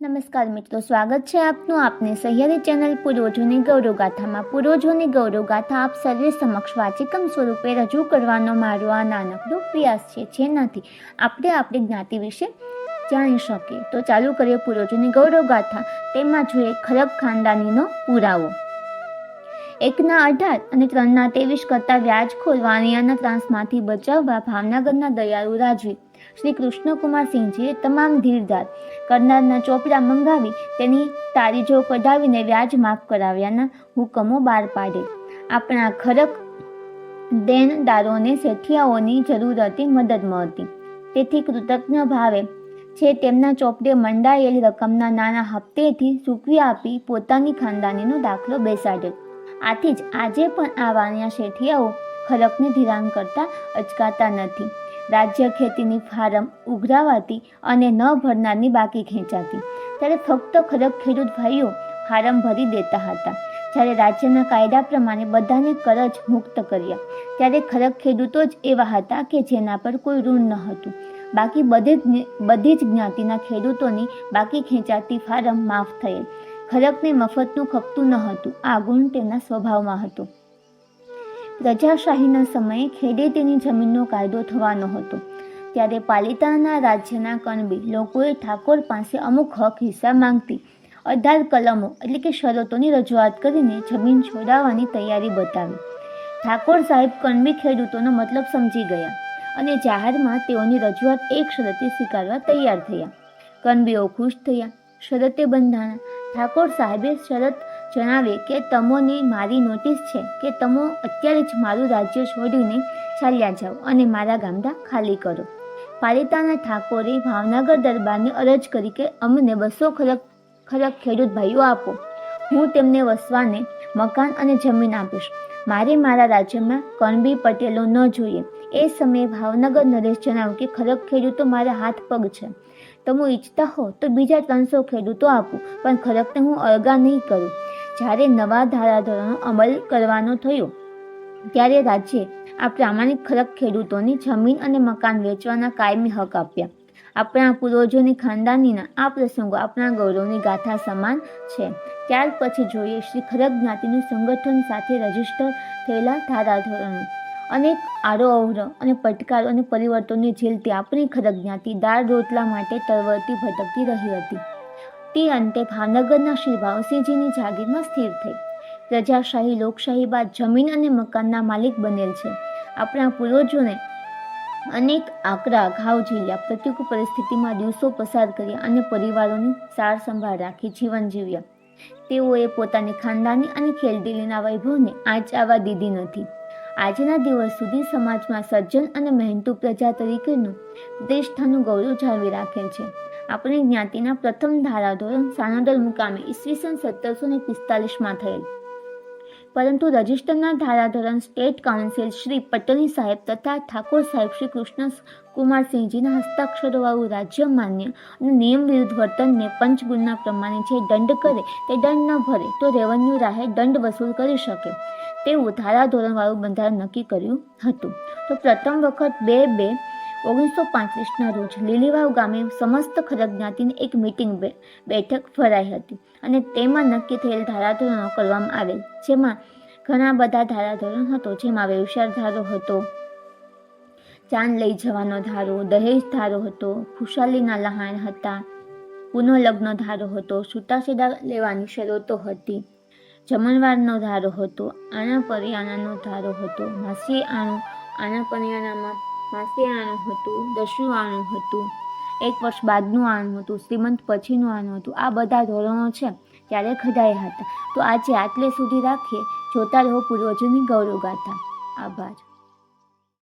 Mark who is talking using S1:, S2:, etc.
S1: નમસ્કાર મિત્રો, સ્વાગત છે આપનું આપની સહિયારી ચેનલ પૂર્વજોની ગૌરવગાથામાં. પૂર્વજોની ગૌરવગાથા આપ સર્વે સમક્ષ વાચિકમ સ્વરૂપે રજૂ કરવાનો મારો આ નાનકડો પ્રયાસ છે, જેનાથી આપણે આપણી જ્ઞાતિ વિશે જાણી શકીએ. તો ચાલુ કરીએ પૂર્વજોની ગૌરવગાથા. તેમાં જોઈએ ખરબ ખાનદાનીનો પુરાવો. એકના અઢાર અને ત્રણના ત્રેવીસ કરતાં વ્યાજખોર વાણિયાના ત્રાસમાંથી બચાવવા ભાવનગરના દયાળુ રાજવી. શ્રી કૃષ્ણકુમારસિંહજીએ તમામ ધીરધાર કરનારના ચોપડા મંગાવી તેની તારીજો કઢાવીને વ્યાજ માફ કરાવ્યાના હુકમો બહાર પાડે. આપણા ખરક દેણદારોને શેઠિયાઓની જરૂર હતી, મદદ મળતી. તેથી કૃતજ્ઞ ભાવે છે તેમના ચોપડે મંડાયેલ રકમના નાના હપ્તેથી ચૂકવી આપી પોતાની ખાનદાનીનો દાખલો બેસાડ્યો. આથી જ આજે પણ આ વાણિયા શેઠિયાઓ ખડકને ધિરાણ કરતા અચકાતા નથી. રાજ્ય ખેતીની ફારમ ઉઘરાવાતી અને ન ભરનારની બાકી ખેંચાતી. ત્યારે ફક્ત ખરક ખેડૂત ભાઈઓ ફારમ ભરી દેતા હતા. જ્યારે રાજ્યના કાયદા પ્રમાણે બધાને કરજ મુક્ત કર્યા. ત્યારે ખરક ખેડૂતો જ એવા હતા કે જેના પર કોઈ ઋણ ન હતું. બાકી બધી જ બધી જ જ્ઞાતિના ખેડૂતોની બાકી ખેંચાતી ફારમ માફ થયેલ. ખરકને મફતનું ખપતું ન હતું. આ ગુણ તેમના સ્વભાવમાં હતો. પ્રજાશાહીના સમયે ખેડે તેની જમીનનો કાયદો થવાનો હતો. ત્યારે પાલિતાના રાજ્યના કણબી લોકોએ ઠાકોર પાસે અમુક હક હિસ્સા માંગતી અઢાર કલમો એટલે કે શરતોની રજૂઆત કરીને જમીન છોડાવવાની તૈયારી બતાવી. ઠાકોર સાહેબ કણબી ખેડૂતોનો મતલબ સમજી ગયા અને જાહેરમાં તેઓની રજૂઆત એક શરતે સ્વીકારવા તૈયાર થયા. કણબીઓ ખુશ થયા. શરતે બંધાણા ઠાકોર સાહેબે શરત જણાવે કે તમોને મારી નોટિસ છે કે તમો અત્યારે જ મારું રાજ્ય છોડીને ચાલ્યા જાઓ અને મારા ગામડા ખાલી કરો. પાલિતાના ઠાકોરે ભાવનગર દરબારને અરજ કરી કે અમને બસો ખરક ખરક ખેડૂત ભાઈઓ આપો. હું તેમને વસવાને મકાન અને જમીન આપીશ. મારે મારા રાજ્યમાં કણબી પટેલો ન જોઈએ. એ સમયે ભાવનગર નરેશ જણાવ્યું કે ખરક ખેડૂતો મારા હાથ પગ છે. તમે ઈચ્છતા હો તો બીજા ત્રણસો ખેડૂતો આપું, પણ ખરકને હું અળગા નહીં કરું. જ્યારે નવા ધારાધોરણો અમલ કરવાનો થયો, ત્યારે રાજ્યે આ પ્રામાણિક ખરક ખેડૂતોને જમીન અને મકાન વેચવાના કાયમી હક આપ્યા. આપણા પૂર્વજોની ખાનદાનીના આ પ્રસંગો આપણા ગૌરવની ગાથા સમાન છે. ત્યાર પછી જોઈએ શ્રી ખરક જ્ઞાતિનું સંગઠન સાથે રજિસ્ટર થયેલા ધારાધોરણો. અનેક આરો અવરોહ અને પડકારો અને પરિવર્તનને ઝીલતી આપણી ખરક જ્ઞાતિ દાળ રોટલા માટે તરવરતી ભટકતી રહી હતી. તે અંતે ભાવનગરના શ્રી ભાવસિંહજીની જાગીરમાં સ્થિર થઈ. પ્રજાશાહી લોકશાહી બાદ જમીન અને મકાનના માલિક બનેલ છે. આપણા પૂર્વજોને અનેક આકરા ઘાવ ઝીલ્યા, પ્રતિકૂળ પરિસ્થિતિમાં દિવસો પસાર કર્યા અને પરિવારોની સાર સંભાળ રાખી જીવન જીવ્યા. તેઓએ પોતાની ખાનદાની અને ખેલદિલીના વૈભવને આંચ આવવા દીધી નથી. આજના દિવસ સુધી સમાજમાં સજ્જન અને મહેનતુ પ્રજા તરીકેનું પ્રતિષ્ઠાનું ગૌરવ જાળવી રાખે છે. આપણી જ્ઞાતિના પ્રથમ ધારાધોરણ સાનોદર મુકામે ઈસવીસન સત્તરસો ને પિસ્તાલીસમાં થયેલ. પરંતુ રજિસ્ટરના ધારાધોરણ સ્ટેટ કાઉન્સિલ શ્રી પટણી સાહેબ તથા ઠાકોર સાહેબ શ્રી કૃષ્ણ કુમારસિંહજીના હસ્તાક્ષરોવાળું રાજ્ય માન્ય અને નિયમ વિરુદ્ધ વર્તનને પંચગુણના પ્રમાણે જે દંડ કરે તે દંડ ન ભરે તો રેવન્યુ રાહે દંડ વસૂલ કરી શકે. તેવું ધારાધોરણવાળું બંધારણ નક્કી કર્યું હતું. તો પ્રથમ વખત બે બે ઓગણીસો પાંત્રીસના રોજ લીલીવાવ ગામે સમસ્ત ખરગ જ્ઞાતિની એક મિટિંગ બેઠક ભરાઈ હતી અને તેમાં નક્કી થયેલ ધારાધોરણો કરવામાં આવેલ, જેમાં ઘણા બધા ધારાધોરણ હતો, જેમાં વ્યવસાય ધારો હતો ચાંદ લઈ જવાનો ધારો, દહેજ ધારો હતો, ખુશાલીના લહાણ હતા, પુનઃલગ્ન ધારો હતો, છૂટાછેડા લેવાની શરતો હતી જમણવારનો ધારો હતો આણા પરિયાણાનો ધારો હતો માસી આણું, આના પરિયાણામાં માસી આણું હતું દશુ આણું હતું, એક વર્ષ બાદનું આણું હતું, શ્રીમંત પછીનું આણું હતું, આ બધા ધોરણો છે, ત્યારે ખડાયા હતા તો આજે આટલે સુધી રાખીએ. જોતા રહો પૂર્વજોની ગૌરવ ગાથા આભાર.